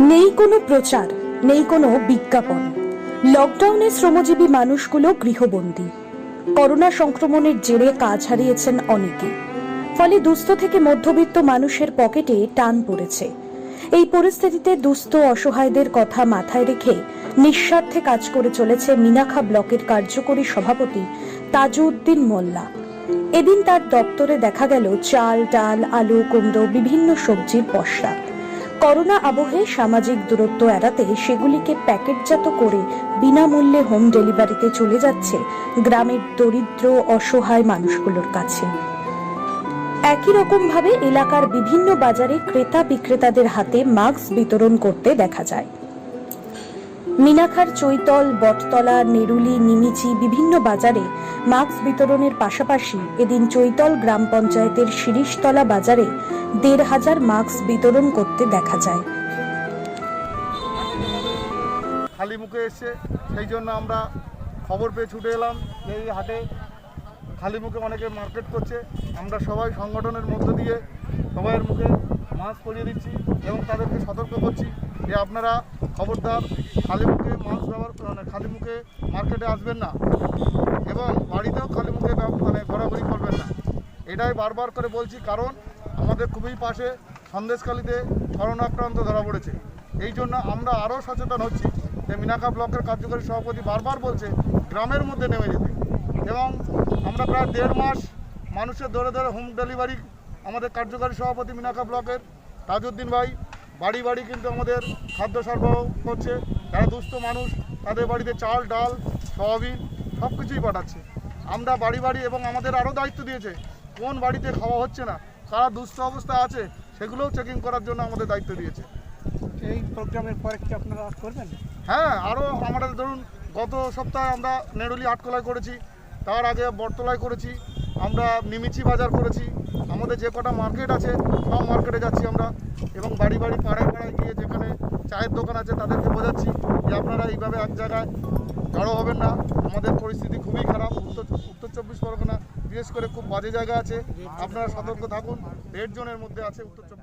নেই কোনো প্রচার, নেই কোনো বিজ্ঞাপন। লকডাউনে শ্রমজীবী মানুষগুলো গৃহবন্দী। করোনা সংক্রমণের জেরে কাজ হারিয়েছেন অনেকে। ফলে দুস্থ থেকে মধ্যবিত্ত মানুষের পকেটে টান পড়েছে। এই পরিস্থিতিতে দুস্থ অসহায়দের কথা মাথায় রেখে নিঃস্বার্থে কাজ করে চলেছে মিনাখা ব্লকের কার্যকরী সভাপতি তাজউদ্দিন মোল্লা। এদিন তার দপ্তরে দেখা গেল চাল, ডাল, আলু, কুমড়ো, বিভিন্ন সবজির পসরা। করোনা আবহে সামাজিক দূরত্ব এড়াতে সেগুলিকে প্যাকেটজাত করে বিনামূল্যে হোম ডেলিভারিতে চলে যাচ্ছে গ্রামের দরিদ্র, অসহায় মানুষগুলোর কাছে। একই রকমভাবে এলাকার বিভিন্ন বাজারে ক্রেতা বিক্রেতাদের হাতে মাস্ক বিতরণ করতে দেখা যায়। মিনাখার চৈতল, বটতলা, নেরুলি, নিমিচি বিভিন্ন বাজারে মাস্ক বিতরণের পাশাপাশি এদিন চৈতল গ্রাম পঞ্চায়েতের শিরিশতলা বাজারে দেড় হাজার মাস্ক বিতরণ করতে দেখা যায়। খালি মুখে এসছে, সেই জন্য আমরা খবর পেয়ে ছুটে এলাম এই হাটে খালি মুখে অনেকে মার্কেট করছে। আমরা সবাই সংগঠনের মধ্য দিয়ে সবাইয়ের মুখে মাস্ক পরিয়ে দিচ্ছি এবং তাদেরকে সতর্ক করছি যে আপনারা খবরদার, খালি মুখে মাস্ক ব্যবহার মানে খালি মুখে মার্কেটে আসবেন না। এবং বাড়িতেও খালি মুখে মানে ঘোরাঘুরি করবেন না। এটাই বারবার করে বলছি, কারণ আমাদের খুবই পাশে সন্দেশখালিতে করোনা আক্রান্ত ধরা পড়েছে। এই জন্য আমরা আরও সচেতন হচ্ছি যে মিনাকা ব্লকের কার্যকরী সভাপতি বারবার বলছে, গ্রামের মধ্যে নেমে যেতে। এবং আমরা প্রায় দেড় মাস মানুষের ধরে ধরে হোম ডেলিভারি আমাদের কার্যকরী সভাপতি মিনাকা ব্লকের তাজউদ্দিন ভাই বাড়ি বাড়ি কিন্তু আমাদের খাদ্য সরবরাহ করছে। যারা দুস্থ মানুষ তাদের বাড়িতে চাল ডাল সয়াবিন সব কিছুই পাঠাচ্ছে। আমরা বাড়ি বাড়ি এবং আমাদের আরও দায়িত্ব দিয়েছে কোন বাড়িতে খাওয়া হচ্ছে না কারা দুস্থ অবস্থা আছে সেগুলোও চেকিং করার জন্য আমাদের দায়িত্ব দিয়েছে। এই প্রোগ্রামের পরে কি আপনারা করবেন? হ্যাঁ আরও আমাদের ধরুন গত সপ্তাহে আমরা নেড়ুলি আটকলায় করেছি তার আগে বটতলায় করেছি আমরা নিমিচি বাজার করেছি, আমাদের যে কটা মার্কেট আছে, সব মার্কেটে যাচ্ছি আমরা। এবং বাড়ি বাড়ি পাড়ায় পাড়ায় গিয়ে যেখানে চায়ের দোকান আছে তাদেরকে বোঝাচ্ছি যে আপনারা এইভাবে এক জায়গায় জড়ো হবেন না। আমাদের পরিস্থিতি খুবই খারাপ। উত্তর উত্তর চব্বিশ পরগনা, বিশেষ করে খুব বাজে জায়গা আছে। আপনারা সতর্ক থাকুন। রেড জোনের মধ্যে আছে উত্তর চব্বিশ